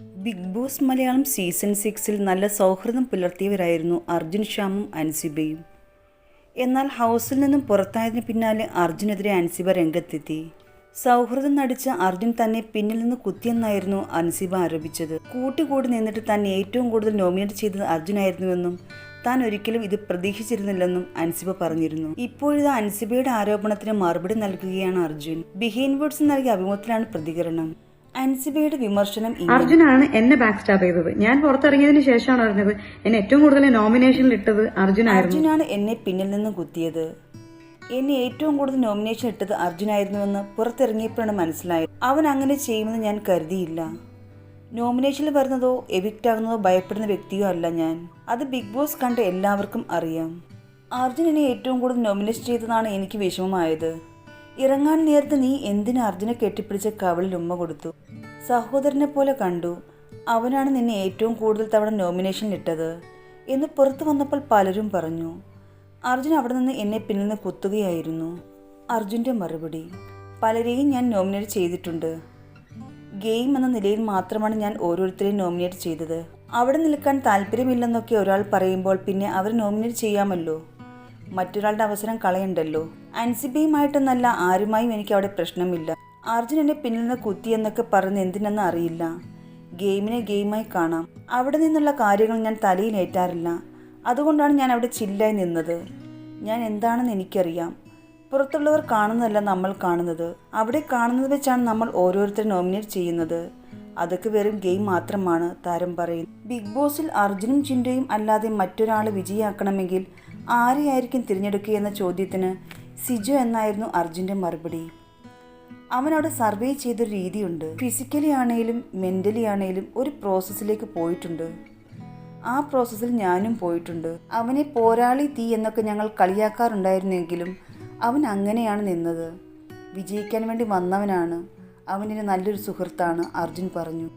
Big boss Malayalam season സിക്സിൽ നല്ല സൗഹൃദം പുലർത്തിയവരായിരുന്നു അർജുൻ ഷാമും അൻസിബയും. എന്നാൽ ഹൗസിൽ നിന്നും പുറത്തായതിന് പിന്നാലെ അർജുനെതിരെ അൻസിബ രംഗത്തെത്തി. സൗഹൃദം നടിച്ച അർജുൻ തന്നെ പിന്നിൽ നിന്ന് കുത്തിയെന്നായിരുന്നു അൻസിബ ആരോപിച്ചത്. കൂട്ടുകൂടി നിന്നിട്ട് തന്നെ ഏറ്റവും കൂടുതൽ നോമിനേറ്റ് ചെയ്തത് അർജുനായിരുന്നുവെന്നും താൻ ഒരിക്കലും ഇത് പ്രതീക്ഷിച്ചിരുന്നില്ലെന്നും അൻസിബ പറഞ്ഞിരുന്നു. ഇപ്പോഴിത് അൻസിബയുടെ ആരോപണത്തിന് മറുപടി നൽകുകയാണ് അർജുൻ. ബിഹൈൻ വേർഡ്സ് നൽകിയ അഭിമുഖത്തിലാണ് പ്രതികരണം. അൻസിബയുടെ വിമർശനം. അർജുനാണ് എന്നെ ബാക്ക് സ്റ്റാപ്പ് ചെയ്തത്. ഞാൻ പുറത്തിറങ്ങിയതിന് ശേഷമാണ് അറിഞ്ഞത്. എന്നെ ഏറ്റവും കൂടുതൽ നോമിനേഷനിൽ ഇട്ടത് അർജുനായിരുന്നു. അർജുനാണ് എന്നെ പിന്നിൽ നിന്ന് കുത്തിയത്. എന്നെ ഏറ്റവും കൂടുതൽ നോമിനേഷൻ ഇട്ടത് അർജുനായിരുന്നുവെന്ന് പുറത്തിറങ്ങിയപ്പോഴാണ് മനസ്സിലായത്. അവൻ അങ്ങനെ ചെയ്യുമെന്ന് ഞാൻ കരുതിയില്ല. നോമിനേഷനിൽ വരുന്നതോ എവിക്റ്റ് ആകുന്നതോ ഭയപ്പെടുന്ന വ്യക്തിയോ അല്ല ഞാൻ. അത് ബിഗ് ബോസ് കണ്ട എല്ലാവർക്കും അറിയാം. അർജുൻ എന്നെ ഏറ്റവും കൂടുതൽ നോമിനേഷൻ ചെയ്തതാണ് എനിക്ക് വിഷമമായത്. ഇറങ്ങാൻ നേരത്ത് നീ എന്തിന് അർജുനെ കെട്ടിപ്പിടിച്ച കവളിൽ ഉമ്മ കൊടുത്തു? സഹോദരനെ പോലെ കണ്ടു. അവനാണ് നിന്നെ ഏറ്റവും കൂടുതൽ തവണ നോമിനേഷനിലിട്ടത് എന്ന് പുറത്തു വന്നപ്പോൾ പലരും പറഞ്ഞു. അർജുൻ അവിടെ നിന്ന് എന്നെ പിന്നിൽ നിന്ന് കുത്തുകയായിരുന്നു. അർജുന്റെ മറുപടി പലരെയും ഞാൻ നോമിനേറ്റ് ചെയ്തിട്ടുണ്ട്. ഗെയിം എന്ന നിലയിൽ മാത്രമാണ് ഞാൻ ഓരോരുത്തരെയും നോമിനേറ്റ് ചെയ്തത്. അവിടെ നിൽക്കാൻ താല്പര്യമില്ലെന്നൊക്കെ ഒരാൾ പറയുമ്പോൾ പിന്നെ അവർ നോമിനേറ്റ് ചെയ്യാമല്ലോ? മറ്റൊരാളുടെ അവസരം കളയണ്ടല്ലോ? അൻസിബിയുമായിട്ടൊന്നല്ല ആരുമായും എനിക്ക് അവിടെ പ്രശ്നമില്ല. അർജുൻ എന്നെ പിന്നിൽ നിന്ന് കുത്തിയെന്നൊക്കെ പറഞ്ഞ് എന്തിനെന്ന് അറിയില്ല. ഗെയിമിനെ ഗെയിമായി കാണാം. അവിടെ നിന്നുള്ള കാര്യങ്ങൾ ഞാൻ തലയിൽ ഏറ്റാറില്ല. അതുകൊണ്ടാണ് ഞാൻ അവിടെ ചില്ലായി നിന്നത്. ഞാൻ എന്താണെന്ന് എനിക്കറിയാം. പുറത്തുള്ളവർ കാണുന്നതല്ല നമ്മൾ കാണുന്നത്. അവിടെ കാണുന്നത് വെച്ചാണ് നമ്മൾ ഓരോരുത്തരെ നോമിനേറ്റ് ചെയ്യുന്നത്. അതൊക്കെ വെറും ഗെയിം മാത്രമാണ് താരം പറയും. ബിഗ് ബോസിൽ അർജുനും ചിന്തയും അല്ലാതെ മറ്റൊരാളെ വിജയിയാക്കണമെങ്കിൽ ആരെയായിരിക്കും തിരഞ്ഞെടുക്കുക എന്ന ചോദ്യത്തിന് സിജു എന്നായിരുന്നു അർജുന്റെ മറുപടി. അവനവിടെ സർവേ ചെയ്തൊരു രീതിയുണ്ട്. ഫിസിക്കലി ആണെങ്കിലും മെന്റലി ആണെങ്കിലും ഒരു പ്രോസസ്സിലേക്ക് പോയിട്ടുണ്ട്. ആ പ്രോസസ്സിൽ ഞാനും പോയിട്ടുണ്ട്. അവനെ പോരാളി തീ എന്നൊക്കെ ഞങ്ങൾ കളിയാക്കാറുണ്ടായിരുന്നെങ്കിലും അവൻ അങ്ങനെയാണ് നിന്നത്. വിജയിക്കാൻ വേണ്ടി വന്നവനാണ്. അവനിന് നല്ലൊരു സുഹൃത്താണ് അർജുൻ പറഞ്ഞു.